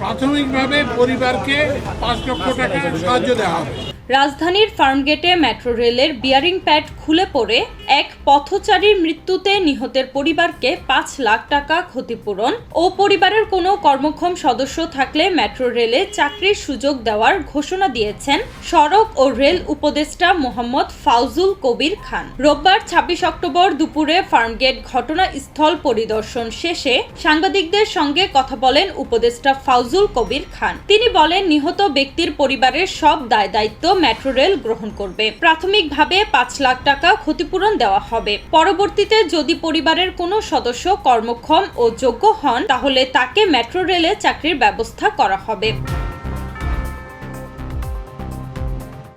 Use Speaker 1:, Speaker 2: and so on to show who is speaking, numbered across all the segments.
Speaker 1: প্রাথমিকভাবে পরিবারকে পাঁচ লক্ষ টাকা সাহায্য দেওয়া হবে।
Speaker 2: রাজধানীর ফার্মগেটে মেট্রো রেলের বিয়ারিং প্যাড খুলে পড়ে এক পথচারীর মৃত্যুতে নিহতের পরিবারকে পাঁচ লাখ টাকা ক্ষতিপূরণ ও পরিবারের কোনো কর্মক্ষম সদস্য থাকলে মেট্রো রেলে চাকরির সুযোগ দেওয়ার ঘোষণা দিয়েছেন সড়ক ও রেল উপদেষ্টা মোহাম্মদ ফাউজুল কবির খান। রোববার ছাব্বিশ অক্টোবর দুপুরে ফার্মগেট ঘটনাস্থল পরিদর্শন শেষে সাংবাদিকদের সঙ্গে কথা বলেন উপদেষ্টা ফাউজুল কবির খান। তিনি বলেন, নিহত ব্যক্তির পরিবারের সব দায় দায়িত্ব মেট্রো রেল গ্রহণ করবে। প্রাথমিকভাবে পাঁচ লাখ টাকা ক্ষতিপূরণ দেওয়া হবে। পরবর্তীতে যদি পরিবারের কোনো সদস্য কর্মক্ষম ও যোগ্য হন, তাহলে তাকে মেট্রো রেলে চাকরির ব্যবস্থা করা হবে।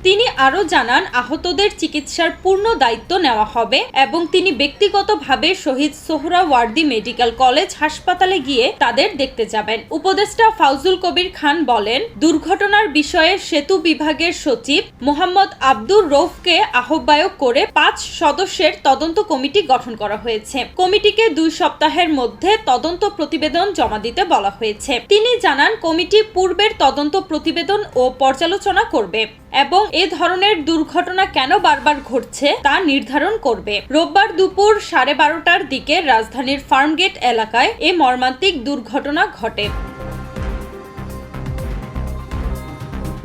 Speaker 2: তিনি আরও জানান, আহতদের চিকিৎসার পূর্ণ দায়িত্ব নেওয়া হবে এবং তিনি ব্যক্তিগতভাবে শহীদ সোহরাওয়ার্দী মেডিকেল কলেজ হাসপাতালে গিয়ে তাদের দেখতে যাবেন। উপদেষ্টা ফাউজুল কবির খান বলেন, দুর্ঘটনার বিষয়ে সেতু বিভাগের সচিব মোহাম্মদ আব্দুর রৌফকে আহ্বায়ক করে পাঁচ সদস্যের তদন্ত কমিটি গঠন করা হয়েছে। কমিটিকে দুই সপ্তাহের মধ্যে তদন্ত প্রতিবেদন জমা দিতে বলা হয়েছে। তিনি জানান, কমিটি পূর্বের তদন্ত প্রতিবেদন ও পর্যালোচনা করবে এবং এ ধরনের দুর্ঘটনা কেন বারবার ঘটছে তা নির্ধারণ করবে। রোববার দুপুর সাড়ে বারোটার দিকে রাজধানীর ফার্মগেট এলাকায় এ মর্মান্তিক দুর্ঘটনা ঘটে।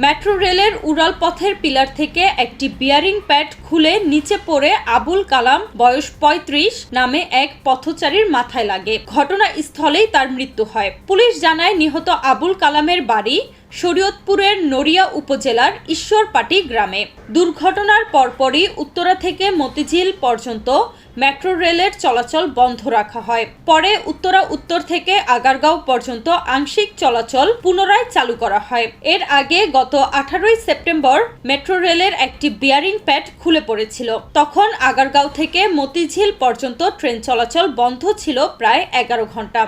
Speaker 2: মেট্রো রেলের উড়াল পথের পিলার থেকে একটি বিয়ারিং প্যাড খুলে নিচে পড়ে আবুল কালাম, বয়স ৩৫ নামে এক পথচারীর মাথায় লাগে। ঘটনাস্থলেই তার মৃত্যু হয়। পুলিশ জানায়, নিহত আবুল কালামের বাড়ি শরীয়তপুরের নড়িয়া উপজেলার ঈশ্বরপাটি গ্রামে। দুর্ঘটনার পরপরই উত্তরা থেকে মতিঝিল পর্যন্ত মেট্রো রেলের চলাচল বন্ধ রাখা হয়। পরে উত্তরা উত্তর থেকে আগারগাঁও পর্যন্ত আংশিক চলাচল পুনরায় চালু করা হয়। এর আগে গত আঠারোই সেপ্টেম্বর মেট্রো রেলের একটি বিয়ারিং প্যাড খুলে পড়েছিল। তখন আগারগাঁও থেকে মতিঝিল পর্যন্ত ট্রেন চলাচল বন্ধ ছিল প্রায় এগারো ঘণ্টা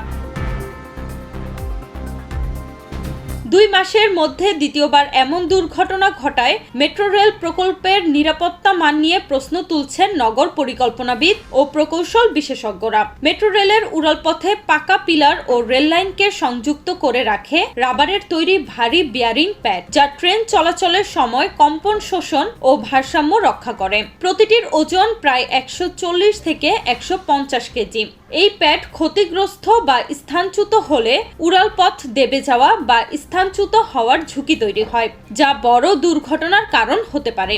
Speaker 2: দুই মাসের মধ্যে দ্বিতীয়বার এমন দুর্ঘটনা ঘটায় মেট্রো রেল প্রকল্পের নিরাপত্তা মান নিয়ে প্রশ্ন তুলছেন নগর পরিকল্পনাবিদ ও প্রকৌশল বিশেষজ্ঞরা। মেট্রো রেলের উড়ালপথে পাকা পিলার ও রেল লাইনকে সংযুক্ত করে রাখে রাবারের তৈরি ভারী বিয়ারিং প্যাড, যা ট্রেন চলাচলের সময় কম্পন শোষণ ও ভারসাম্য রক্ষা করে। প্রতিটির ওজন প্রায় একশো চল্লিশ থেকে একশো পঞ্চাশ কেজি। এই প্যাড ক্ষতিগ্রস্ত বা স্থানচ্যুত হলে উড়াল পথ দেবে যাওয়া বা স্থানচ্যুত হওয়ার ঝুঁকি তৈরি হয়, যা বড় দুর্ঘটনার কারণ হতে পারে।